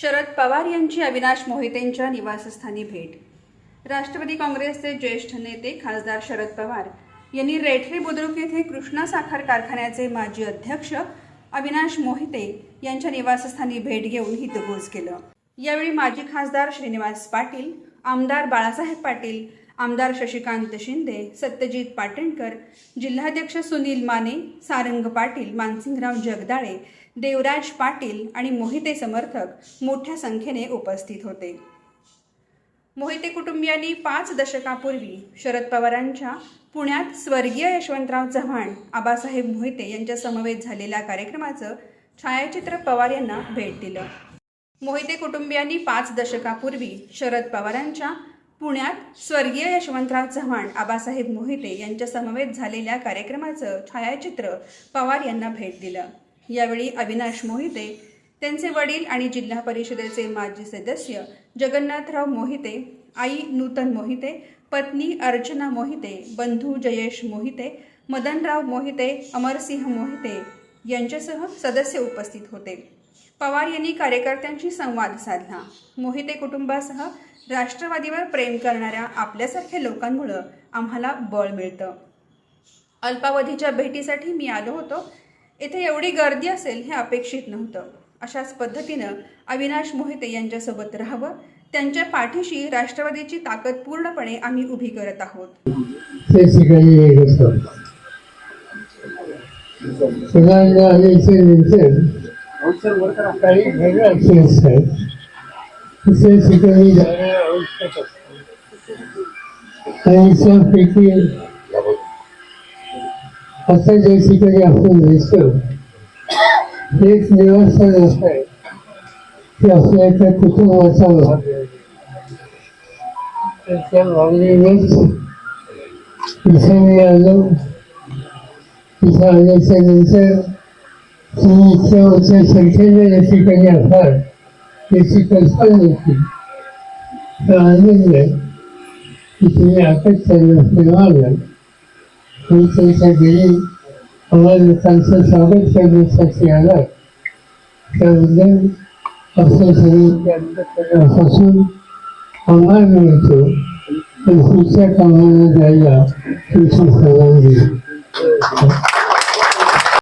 शरद पवार यांची अविनाश मोहितेंच्या निवासस्थानी भेट. राष्ट्रवादी काँग्रेसचे ज्येष्ठ नेते खासदार शरद पवार यांनी रेठरे बुद्रुक येथे कृष्णा साखर कारखान्याचे माजी अध्यक्ष अविनाश मोहिते यांच्या निवासस्थानी भेट घेऊन हितगोज केलं. यावेळी माजी खासदार श्रीनिवास पाटील आमदार बाळासाहेब पाटील आमदार शशिकांत शिंदे सत्यजित पाटणकर जिल्हाध्यक्ष सुनील माने सारंग पाटील मानसिंगराव जगदाळे देवराज पाटील आणि मोहिते समर्थक मोठ्या संख्येने उपस्थित होते. मोहिते कुटुंबियांनी पाच दशकापूर्वी शरद पवारांच्या पुण्यात स्वर्गीय यशवंतराव चव्हाण आबासाहेब मोहिते यांच्या समवेत झालेल्या कार्यक्रमाचं छायाचित्र पवार यांना भेट दिलं. मोहिते कुटुंबियांनी पाच दशकापूर्वी शरद पवारांच्या पुण्यात स्वर्गीय यशवंतराव चव्हाण आबासाहेब मोहिते यांच्या समवेत झालेल्या कार्यक्रमाचं छायाचित्र पवार यांना भेट दिलं. यावेळी अविनाश मोहिते त्यांचे वडील आणि जिल्हा परिषदेचे माजी सदस्य जगन्नाथराव मोहिते आई नूतन मोहिते पत्नी अर्चना मोहिते बंधू जयेश मोहिते मदनराव मोहिते अमरसिंह मोहिते यांच्यासह सदस्य उपस्थित होते. पवार यांनी कार्यकर्त्यांशी संवाद साधला. मोहिते कुटुंबासह राष्ट्रवादीवर प्रेम करणाऱ्या आपल्यासारख्या लोकांमुळं आम्हाला बळ मिळतं. अल्पावधीच्या भेटीसाठी मी आलो होतो. येथे एवढी गर्दी असेल हे अपेक्षित नव्हतं. अशाच पद्धतीनं अविनाश मोहिते यांच्यासोबत राहावं त्यांच्या पाठीशी राष्ट्रवादीची ताकद पूर्णपणे आम्ही उभी करत आहोत. सगळ्यांना काही अक्षर असतात तसे शिकायला जाणं ठिकाणी आपण दिसतो एक निवासस्थान असं आहे ते आपल्या त्या कुटुंबाचा भाग आहे तर त्या भावनेनेच इथे आलो इथे आल्याच्यानंतर तुम्ही इतक्या मोठ्या संख्येने या ठिकाणी असाल याची कल्पना नव्हती तर आनंद आहे की तुम्ही आताच त्यांना सेवा आला आणि त्यांच्या घरी आम्हाला लोकांचं स्वागत करण्यासाठी आला त्याबद्दल